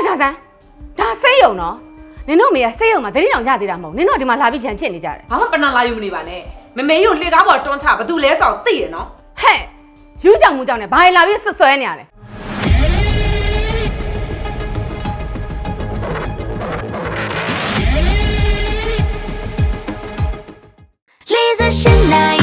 တော်ချာဆန်းဒါစိတ်ယုံနော်နင်တို့မေကစိတ်ယုံမှာတတိတောင်ရသေးတာမဟုတ်နင်တို့ဒီမှာလာပြီးရန်ဖြစ်နေကြတယ်ဘာမှပဏာလာယူမနေပါနဲ့မမေကြီးကိုလှေကားပေါ်တွန်းချဘာသူလဲဆိုတော့သိရနော်ဟဲ့ယူကြောင်မှုကြောင့်နဲ့ဘာလဲလာပြီးဆွဆွဲနေရလဲလေးစရှင်နိုင်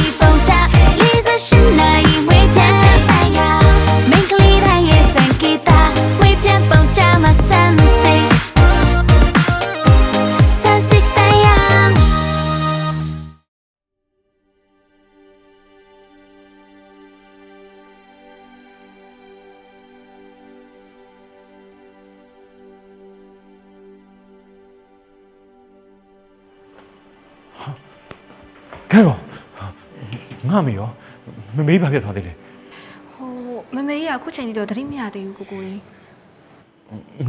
ခဲတော့ငါမေရောမမေးဘာဖြစ်သွားသေးလဲဟိုမမေကြီးကအခုချိန်ကြီးတော့သတိမရသေးဘူးကိုကိုကြီး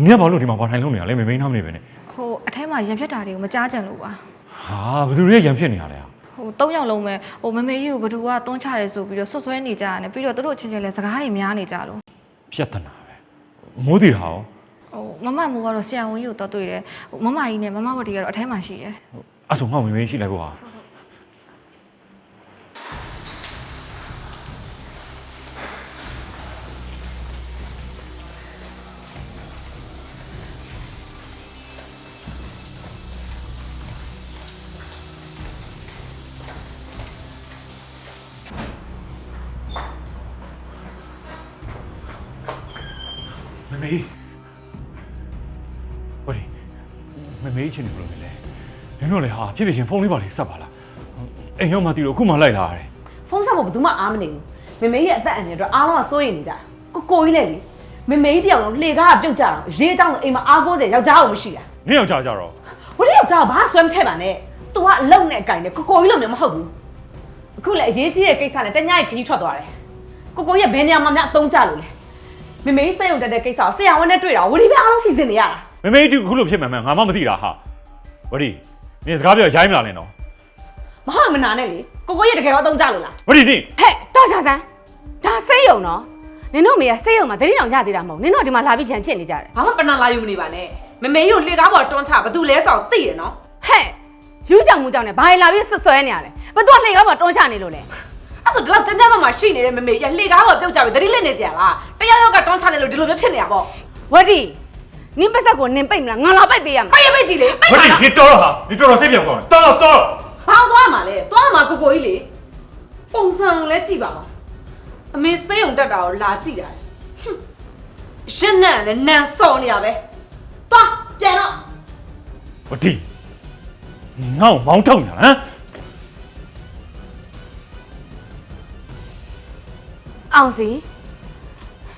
နင်ကဘာလို့ဒီမှာဘာထိုင်လို့နေရလဲမမေးနားမနေပဲနဲ့ဟိုအထဲမှာရံဖြတ်တာတွေကိုမကြားကြံလို့ပါဟာဘယ်သူတွေကရံဖြစ်နေရလဲဟို၃ယောက်လုံးပဲဟိုမမေကြီးကိုဘသူကတွန်းချတယ်ဆိုပြီးတော့ဆွတ်ဆွဲနေကြရတယ်ပြီးတော့သူတို့ချင်းချင်းလဲစကားတွေများနေကြလို့ပြတ်တနာပဲမိုးတီတာရောဟိုမမမိုးကတော့ဆရာဝန်ကြီးကိုတော့တွေ့တယ်ဟိုမမကြီးနဲ့မမဝတီကတော့အထဲမှာရှိတယ်အဆုံငါ့ကိုမမေးရှိလိုက်ဖို့ဟာ မေဟိုလေမမေးချင်တယ်ဘယ်လိုမလဲနင်တို့လည်းဟာဖြစ်ဖြစ်ချင်းဖုန်းလေးပါလေးဆက်ပါလားအိမ်ရောက်မှတီးတော့အခုမှလိုက်လာရတယ်ဖုန်းဆက်ဖို့ဘယ်သူမှအားမနေဘူးမမေရဲ့အသက်အန္တရာယ်အတွက်အားလုံးကစိုးရိမ်နေကြကိုကိုကြီးလည်းလေမမေကြီးတယောက်လုံးလှေကားကပြုတ်ကြတော့ရေးတောင်းအိမ်မှာအားကိုးစေယောက်ျားကိုမရှိတာနင်ယောက်ျားကြတော့ဟိုလေယောက်ျားကဘာဆွဲမထက်ပါနဲ့ तू ကအလုံနဲ့အကင်နဲ့ကိုကိုကြီးလုံးနဲ့မဟုတ်ဘူးအခုလည်းအရေးကြီးတဲ့ကိစ္စနဲ့တ냐ရဲ့ခကြီးထွက်သွားတယ်ကိုကိုကြီးကဘယ်နေရာမှာများအသုံးချလို့လဲ မမေကြီးစိတ်ုံတက်တဲ့ကိစ္စကိုဆရာဝန်နဲ့တွေ့တာဝရီပဲအားလုံးစီစဉ်နေရတာမမေးတူခုလိုဖြစ်မှန်မှန်ငါမှမသိတာဟာဝရီနင်စကားပြောရိုင်းမလာနဲ့နော်မဟုတ်မနာနဲ့လေကိုကိုကြီးတကယ်တော့အသုံးကျလို့လားဝရီနင်ဟဲ့တော်ချာဆန်းဒါစိတ်ယုံနော်နင်တို့မေကစိတ်ယုံမှာတတိတောင်ရသေးတာမဟုတ်နင်တို့ဒီမှာလာပြီးရန်ဖြစ်နေကြတယ်ဘာမှပဏာလာယူမနေပါနဲ့မမေကြီးကိုလှေကားပေါ်တွန်းချဘာသူလဲဆိုတော့သိရနော်ဟဲ့ယူကြောင်မှုကြောင့်နဲ့ဘာလဲလာပြီးဆွဆွဲနေရလဲဘယ်သူကလှေကားမှာတွန်းချနေလို့လဲ အဲ့ဆိုဒီလောက်ကျန်းကျန်းမာမာရှိနေတဲ့မမေကြီးကလှေကားပေါ်ပြုတ်ကြပြီသတိလက်နေစရာလားတယောက်ယောက်ကတွန်းချလိုက်လို့ဒီလိုမျိုးဖြစ်နေတာပေါ့ဝတီနင်ပတ်ဆက်ကိုနင်ပိတ်မလားငါလာပိတ်ပေးရမှာပိတ်ရပိတ်ကြည့်လေပိတ်ဝပါရီလားနင်တော်တော့ဟာနင်တော်တော်စိတ်ပြောင်းကောင်းတယ်တော်တော့တော်ဘာသွားမှာလဲသွားမှာကိုကိုကြီးလေပုံစံကိုလည်းကြည့်ပါပါအမေစိတ်ုံတက်တာကိုလာကြည့်တာဟွန်းရှင်းနဲ့လည်းနန်စော်နေရပဲသွားပြန်တော့ ဝတီနင်ငါ့ကိုမောင်းထုတ်နေတာဟမ် အောင်စီ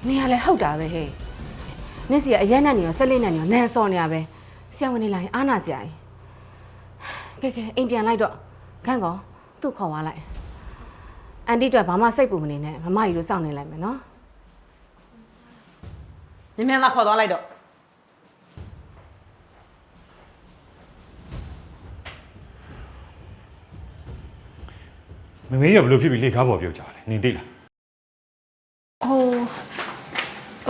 နေရလဲဟုတ်တာပဲဟဲ့နင်စီကအရက်နဲ့နေရောဆက်လေးနဲ့နေရောနန်စော်နေရပဲဆရာဝန်နေလာရင်အားနာစရာကြီးကဲကဲအိမ်ပြန်လိုက်တော့ခန့်ကောသူ့ခေါ်သွားလိုက်အန်တီအတွက်ဘာမှစိတ်ပူမနေနဲ့မမကြီးတို့စောင့်နေလိုက်မယ်နော်မြန်မြန်သာခေါ်သွားလိုက်တော့မမေးရဘလို့ဖြစ်ပြီးလေကားပေါ်ပြုတ်ကြတယ်နင်သိလား ဟို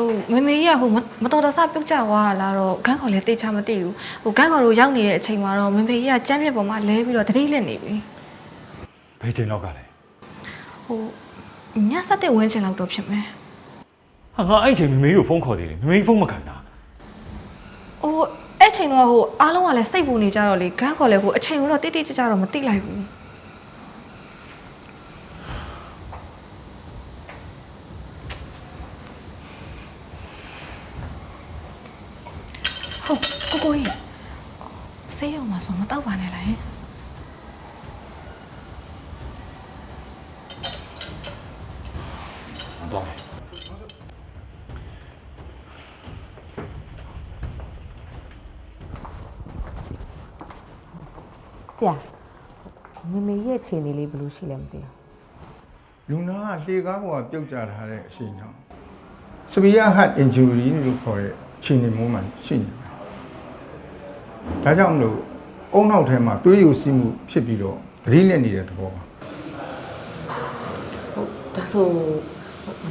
ဟိုမမေကြီးကဟိုမမတော်တဆပြုတ်ကျသွားတာလားတော့ဂန်းခေါ်လည်းတေချာမသိဘူးဟိုဂန်းခေါ်တို့ရောက်နေတဲ့အချိန်မှာတော့မမေကြီးကကြမ်းပြစ်ပေါ်မှာလဲပြီးတော့သတိလက်နေပြီဘယ်ချိန်လောက်ကလဲဟိုညဆက်တဲ့ဝင်းချင်လောက်တော့ဖြစ်မယ်ဟာငါအဲ့ချိန်မမေးကိုဖုန်းခေါ်သေးတယ်မမေးဖုန်းမခံတာဟိုအဲ့ချိန်တော့ဟိုအားလုံးကလည်းစိတ်ပူနေကြတော့လေဂန်းခေါ်လည်းဟိုအချိန်ကတော့တိတိကျကျတော့မသိလိုက်ဘူး ဟုတ်ကိုကိုကြီးဆေးရုံမှာဆိုမတော့ပါနဲ့လားဟင်တော့မယ်ဆရာမမေရဲ့ခြေနေလေးဘယ်လိုရှိလဲမသိဘူးလူနာကလှေကားပေါ်ကပြုတ်ကျထားတဲ့အချိန်ကြောင့်စပီယာဟတ်အင်ဂျူရီလို့ခေါ်တဲ့အခြေအနေမျိုးမှရှိနေတယ်။ ဒါကြောင့်မလို့အုံနောက်ထဲမှာသွေးယိုစီးမှုဖြစ်ပြီးတော့သတိနဲ့နေတဲ့သဘောပါဟုတ်ဒါဆို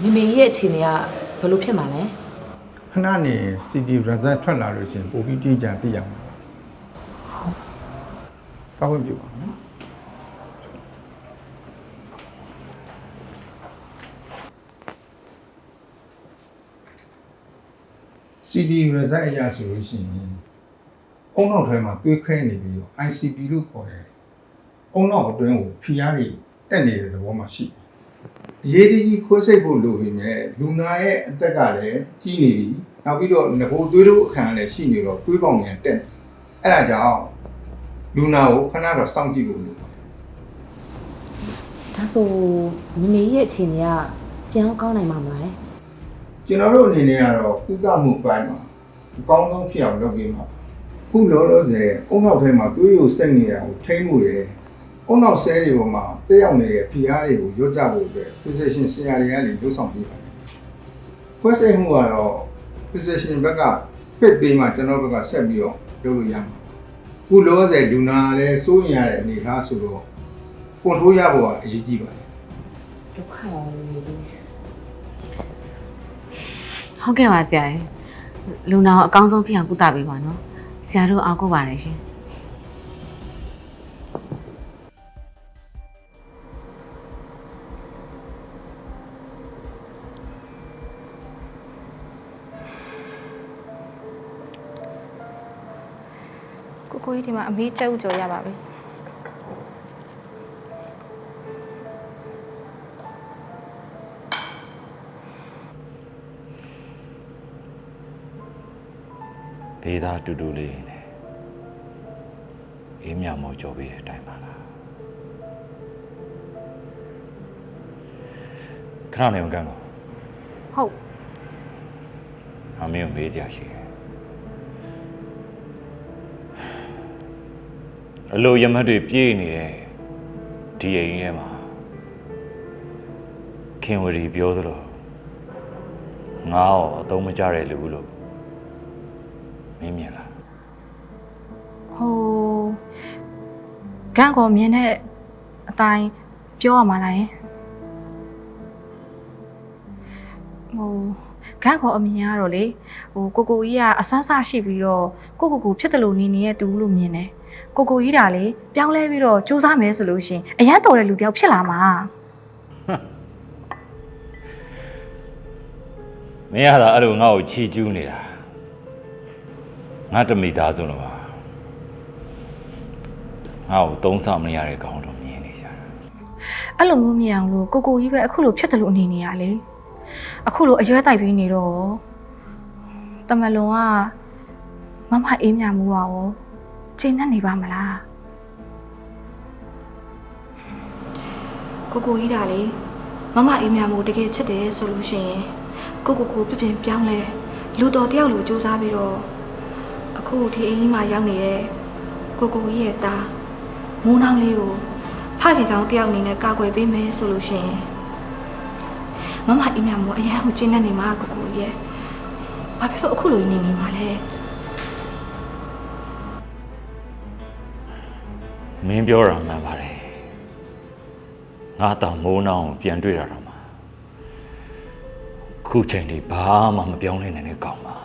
မမေကြီးရဲ့အခြေအနေကဘယ်လိုဖြစ်မှာလဲခဏနေ CD result ထွက်လာလို့ရှရင်ပိုပြီးတိကျသိရမှာဟုတ်ကောင်းပြီပါနော် CD result အရဆိုလို့ရှိရင်အုံ နောက်ထဲမှာတွေးခဲနေပြီးတော့ ICP လို့ခေါ်တယ်အုံနောက်အတွင်းကိုဖိအားတွေတက်နေတဲ့သဘောမှရှိတယ်အရေးတကြီးခွဲစိတ်ဖို့လိုပေမဲ့လူနာရဲ့အသက်ကလည်းကြီးနေပြီနောက်ပြီးတော့ငကိုသွေးတို့အခါလည်းရှိနေတော့သွေးပေါင်မြန်တက်နေအဲ့ဒါကြောင့်လူနာကိုခဏတော့စောင့်ကြည့်ဖို့လိုပါတယ်ဒါဆိုမမေကြီးရဲ့အခြေအနေကပြန်ကောင်းနိုင်မှာမလားကျွန်တော်တို့အနေနဲ့ကတော့ကုသမှုပိုင်းမှာအကောင်းဆုံးဖြစ်အောင်လုပ်ပေးမှာပါ ခုလောလောဆယ်အုံနောက်ထဲမှာသွေးရစိတ်နေတာကိုထိမ့်မှုရယ်အုံနောက်ဆဲတွေပေါ်မှာတက်ရောက်နေတဲ့ဖိအားတွေကိုရော့ကြဖို့အတွက် physician ဆရာတွေကနေလုပ်ဆောင်ပေးပါတယ်ခွဲစိတ်မှုကတော့ physician ဘက်ကဖစ်ပေးမှကျွန်တော်ဘက်ကဆက်ပြီးတော့လုပ်လို့ရမှာပါခုလောလောဆယ်လူနာလည်းစိုးရင်ရတဲ့အနေအထားဆိုတော့ကွန်ထရိုးရဖို့ကအရေးကြီးပါတယ်ဒုက္ခပါမမေကြီးဟုတ်ကဲ့ပါဆရာရဲ့လူနာကိုအကောင်းဆုံးဖြစ်အောင်ကုသပေးပါနော် ဆရာတို့အားကိုးပါတယ်ရှင်ကိုကိုကြီးဒီမှာအမေးကြက်ဥကြော်ရပါပြီ ဒေသာတူတူလေးနဲ့အေးမြမောကြောပေးတဲ့အတိုင်းပါလားခဏနေမကန်တော့ဟုတ်အမေကိုမေးစရာရှိတယ်အလိုရမတ်တွေပြေးနေတဲ့ဒီအိမ်ထဲမှာခင်ဝရီပြောသလိုငါ့ကိုအသုံးမကျတဲ့လူလို့ မင်းမြင်လားဟိုဂန့်ကောမြင်တဲ့အတိုင်းပြောရမှာလားယင်ဟိုဂန့်ကောအမြင်ကတော့လေဟိုကိုကိုကြီးကအဆန်းဆရှိပြီးတော့ကိုကိုကိုဖြစ်တယ်လို့နေနေရဲ့တူလို့မြင်တယ်ကိုကိုကြီးဒါလေပြောင်းလဲပြီးတော့စူးစမ်းမယ်ဆိုလို့ရှရင်အရန်တော်တဲ့လူတယောက်ဖြစ်လာမှာမင်းရတာအဲ့လိုငါ့ကိုချီကျူးနေတာ ငါတမိသားစုလို့ပါငါ့ကိုသုံးဆမရတဲ့ကောင်လို့မြင်နေကြတာအဲ့လိုမျိုးမြင်အောင်လို့ကိုကိုကြီးပဲအခုလိုဖြစ်တယ်လို့အနေနေရလေအခုလိုအရွယ်တိုက်ပြီးနေတော့တမလွန်ကမမအေးမြမှုပါရောချိန်နဲ့နေပါမလားကိုကိုကြီးဒါလေမမအေးမြမှုတကယ်ချစ်တယ်ဆိုလို့ရှိရင်ကိုကိုကိုပြပြပြောင်းလဲလူတော်တယောက်လိုစူးစမ်းပြီးတော့အ ခုဒီအိမ်ကြီးမှာရောက်နေတဲ့ကိုကိုကြီးရဲ့သားမိုးနှောင်းလေးကိုဖခင်ကောင်းတယောက်အနေနဲ့ကာကွယ်ပေးမယ်ဆိုလို့ရှိရင်မမအိမ်မမို့အရန်ကိုကျင်းနေနေမှာကိုကိုရဲ့ဘာဖြစ်လို့အခုလိုနေနေမှာလဲမင်းပြောတာမှန်ပါတယ်ငါတောင်မိုးနှောင်းကိုပြန်တွေ့တာတော့မှခုချိန်ဒီဘာမှမပြောင်းလဲနိုင်တဲ့ကောင်ပါ